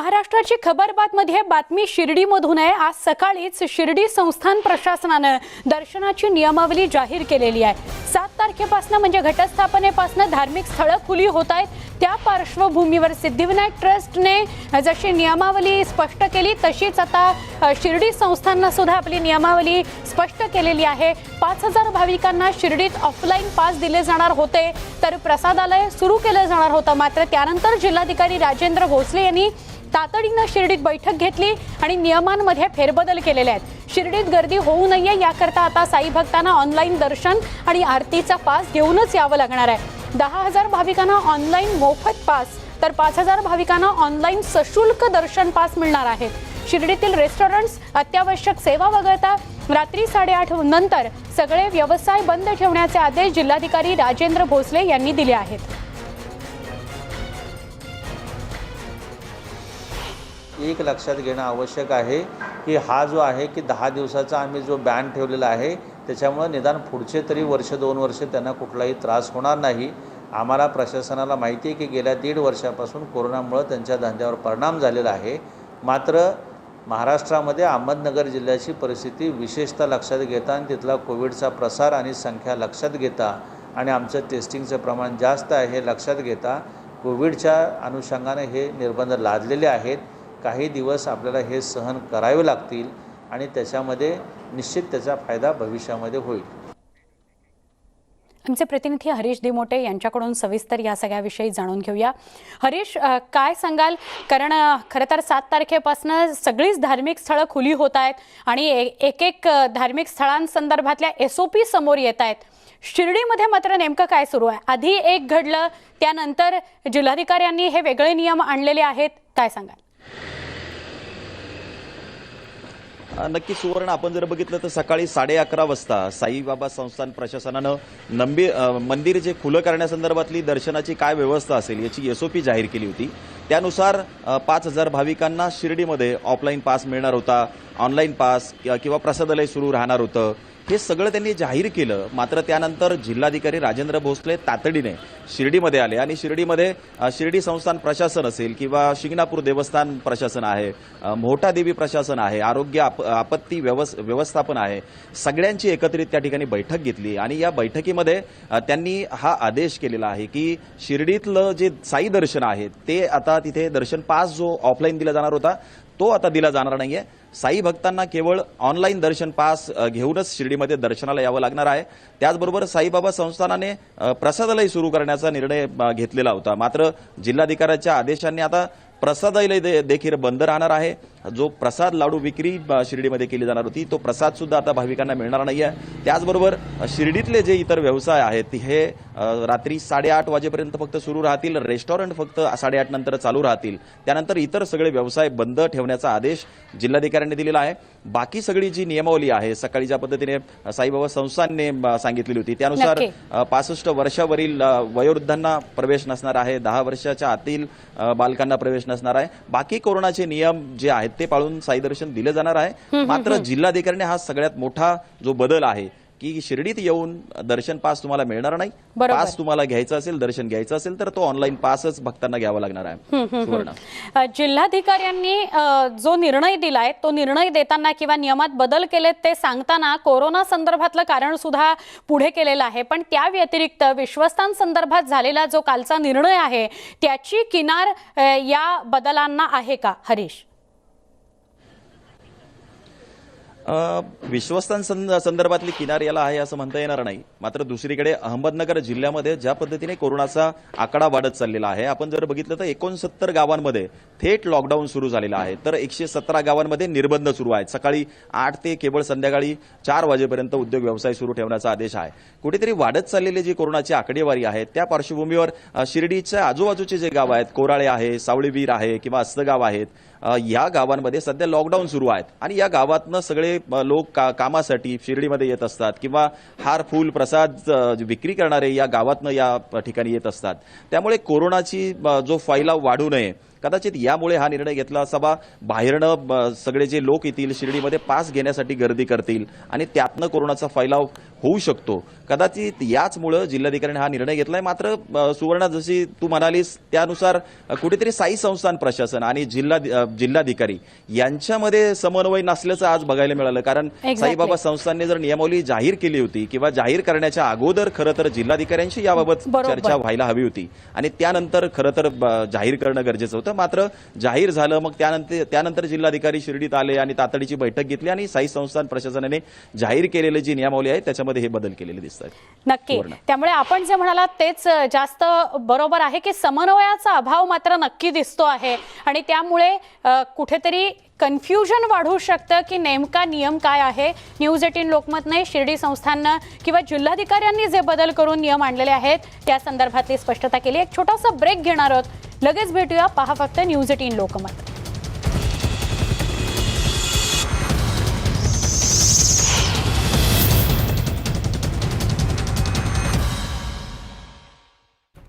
महाराष्ट्राची खबरबातमध्ये बातमी शिर्डीमधून आहे. आज सकाळीच शिर्डी संस्थान प्रशासनानं दर्शनाची नियमावली जाहीर केलेली आहे. सात तारखेपासून म्हणजे घटस्थापनेपासून धार्मिक स्थळं खुली होत आहेत. त्या पार्श्वभूमीवर सिद्धिविनायक ट्रस्टने जशी नियमावली स्पष्ट केली तशीच आता शिर्डी संस्थांना सुद्धा आपली नियमावली स्पष्ट केलेली आहे. पाच हजार भाविकांना शिर्डीत ऑफलाईन पास दिले जाणार होते तर प्रसादालय सुरू केलं जाणार होतं मात्र त्यानंतर जिल्हाधिकारी राजेंद्र भोसले यांनी तातडीनं शिर्डीत बैठक घेतली आणि नियमांमध्ये फेरबदल केलेले आहेत. शिर्डीत गर्दी होऊ नये याकरता आता साई भक्तांना ऑनलाईन दर्शन आणि आरतीचा पास घेऊनच यावं लागणार आहे. दहा हजार भाविकांना ऑनलाईन मोफत पास तर पाच हजार भाविकांना ऑनलाईन सशुल्क दर्शन पास मिळणार आहेत शिर्डीतील रेस्टॉरंट्स अत्यावश्यक सेवा वगळता रात्री साडेआठ नंतर सगळे व्यवसाय बंद ठेवण्याचे आदेश जिल्हाधिकारी राजेंद्र भोसले यांनी दिले आहेत. एक लक्षात घेणं आवश्यक आहे की हा जो आहे की दहा दिवसाचा आम्ही जो बॅन ठेवलेला आहे त्याच्यामुळं निदान पुढचे तरी वर्ष दोन वर्ष त्यांना कुठलाही त्रास होणार नाही. आम्हाला प्रशासनाला माहिती आहे की गेल्या दीड वर्षापासून कोरोनामुळं त्यांच्या धंद्यावर परिणाम झालेला आहे. मात्र महाराष्ट्रामध्ये अहमदनगर जिल्ह्याची परिस्थिती विशेषतः लक्षात घेता आणि तिथला कोविडचा प्रसार आणि संख्या लक्षात घेता आणि आमचं टेस्टिंगचं प्रमाण जास्त आहे हे लक्षात घेता कोविडच्या अनुषंगाने हे निर्बंध लादलेले आहेत. काही दिवस आपल्याला हे सहन करावे लागतील आणि त्याच्यामध्ये निश्चित त्याचा फायदा भविष्यामध्ये होईल. आमचे प्रतिनिधी हरीश दिमोटे यांच्याकडून सविस्तर या सगळ्याविषयी जाणून घेऊया. हरीश काय सांगाल? कारण खरं तर सात तारखेपासून सगळीच धार्मिक स्थळं खुली होत आहेत आणि एक एक धार्मिक स्थळांसंदर्भातल्या एस ओ पी समोर येत आहेत. शिर्डीमध्ये मात्र नेमकं काय सुरू आहे? आधी एक घडलं त्यानंतर जिल्हाधिकाऱ्यांनी हे वेगळे नियम आणलेले आहेत. काय सांगाल? नक्की सुवर्ण. आपण जर बघितलं तर सकाळी साडे अकरा वाजता साईबाबा संस्थान प्रशासनानं नंबी मंदिर जे खुलं करण्यासंदर्भातली दर्शनाची काय व्यवस्था असेल याची एसओपी जाहीर केली होती. त्यानुसार पाच हजार भाविकांना शिर्डीमध्ये ऑफलाईन पास मिळणार होता ऑनलाईन पास किंवा प्रसादालय सुरू राहणार होतं. हे सगळं त्यांनी जाहीर केलं. मात्र त्यानंतर जिल्हाधिकारी राजेंद्र भोसले तातडीने शिर्डीमध्ये आले आणि शिर्डीमध्ये शिर्डी संस्थान प्रशासन असेल किंवा शिंगणापूर देवस्थान प्रशासन आहे मोठा देवी प्रशासन आहे आरोग्य आप- आपत्ती व्यवस व्यवस्थापन आहे सगळ्यांची एकत्रित त्या ठिकाणी बैठक घेतली आणि या बैठकीमध्ये त्यांनी हा आदेश केलेला आहे की शिर्डीतलं जे साई दर्शन आहे ते आता तिथे दर्शन पास जो ऑफलाईन दिला जाणार होता तो आता दिला जाणार नाहीये. साई भक्तांना केवळ ऑनलाईन दर्शन पास घेऊनच शिर्डीमध्ये दर्शनाला यावं लागणार आहे. त्याचबरोबर साईबाबा संस्थानाने प्रसादालय सुरू करण्याचा निर्णय घेतलेला होता. मात्र जिल्हाधिकाऱ्याच्या आदेशांनी आता प्रसादालय दे- देखील बंद राहणार आहे. जो प्रसाद लाडू विक्री शिर्डीमध्ये केली जाणार होती तो प्रसाद सुद्धा आता भाविकांना मिळणार नाही आहे त्याचबरोबर शिर्डीतले जे इतर व्यवसाय आहेत हे रात्री साडेआठ वाजेपर्यंत फक्त सुरू राहतील रेस्टॉरंट फक्त साडेआठ नंतर चालू राहतील. त्यानंतर इतर सगळे व्यवसाय बंद ठेवण्याचा आदेश जिल्हाधिकाऱ्यांनी दिलेला आहे. बाकी सगळी जी नियमावली आहे सकाळी ज्या पद्धतीने साईबाबा संस्थानने अ, सांगितलेली होती त्यानुसार पासष्ट वर्षावरील वयोवृद्धांना प्रवेश नसणार आहे दहा वर्षाच्या आतील बालकांना प्रवेश नसणार आहे. बाकी कोरोनाचे नियम जे आहेत ते पाळून साई दर्शन दिलं जाणार आहे. मात्र जिल्हाधिकाऱ्याने हा सगळ्यात मोठा जो बदल आहे की शिर्डीत येऊन दर्शन पास तुम्हाला मिळणार नाही. पास तुम्हाला घ्यायचं असेल दर्शन घ्यायचं असेल तर तो ऑनलाईन पासच भक्तांना घ्यावा लागणार आहे. जिल्हाधिकाऱ्यांनी जो निर्णय दिलाय तो निर्णय देताना किंवा नियमात बदल केलेत ते सांगताना कोरोना संदर्भातलं कारण सुद्धा पुढे केलेलं आहे. पण त्या व्यतिरिक्त विश्वस्तांसंदर्भात झालेला जो कालचा निर्णय आहे त्याची किनार या बदलांना आहे का हरीश? विश्वस्तान संदर्भातली किनार याला आहे असं म्हणता येणार नाही. मात्र दुसरीकडे अहमदनगर जिल्ह्यामध्ये ज्या पद्धतीने कोरोनाचा आकडा वाढत चाललेला आहे आपण जर बघितलं तर एकोणसत्तर गावांमध्ये थेट लॉकडाऊन सुरू झालेलं आहे. तर एकशे सतरा गावांमध्ये निर्बंध सुरू आहेत. सकाळी आठ ते केवळ संध्याकाळी चार वाजेपर्यंत उद्योग व्यवसाय सुरू ठेवण्याचा आदेश आहे. कुठेतरी वाढत चाललेली जी कोरोनाची आकडेवारी आहे त्या पार्श्वभूमीवर शिर्डीच्या आजूबाजूचे जे गाव आहेत कोराळे आहे सावळीवीर आहे किंवा अस्तगाव आहेत या गावांमध्ये सध्या लॉकडाऊन सुरू आहेत. आणि या गावातनं सगळे लोक का कामासाठी शिर्डीमध्ये येत असतात किंवा हार फूल प्रसाद विक्री करणारे या गावातनं या ठिकाणी येत असतात. त्यामुळे कोरोनाची जो फैलाव वाढू नये कदाचित यामुळे हा निर्णय घेतला असावा. बाहेरनं सगळे जे लोक येतील शिर्डीमध्ये पास घेण्यासाठी गर्दी करतील आणि त्यातनं कोरोनाचा फैलाव होऊ शकतो. कदाचित याचमुळं जिल्हाधिकाऱ्यांनी हा निर्णय घेतलाय मात्र सुवर्णा जशी तू म्हणालीस त्यानुसार कुठेतरी साई संस्थान प्रशासन आणि जिल्हा जिल्हाधिकारी यांच्यामध्ये समन्वय नसल्याचं आज बघायला मिळालं कारण Exactly. साईबाबा संस्थांनी जर नियमावली जाहीर केली होती किंवा जाहीर करण्याच्या अगोदर खरं तर जिल्हाधिकाऱ्यांशी याबाबत. चर्चा व्हायला हवी होती आणि त्यानंतर खरं तर जाहीर करणं गरजेचं होतं मात्र जाहीर झालं मग त्यानंतर त्यानंतर जिल्हाधिकारी शिर्डीत आले आणि तातडीची बैठक घेतली आणि साई संस्थान प्रशासनाने जाहीर केलेली जी नियमावली आहे त्याच्यामध्ये हे बदल केलेले दिसत आहेत नक्की. त्यामुळे आपण जे म्हणालात तेच जास्त बरोबर आहे की समन्वयाचा अभाव मात्र नक्की दिसतो आहे. आणि त्यामुळे कुठेतरी कन्फ्युजन वाढू शकतं की नेमका नियम काय आहे. न्यूज एटीन लोकमतने शिर्डी संस्थांना किंवा जिल्हाधिकाऱ्यांनी जे बदल करून नियम आणलेले आहेत त्या संदर्भातली स्पष्टता केली. एक छोटासा ब्रेक घेणार आहोत. लगेच भेटूया. पहा फक्त न्यूज एटीन लोकमत.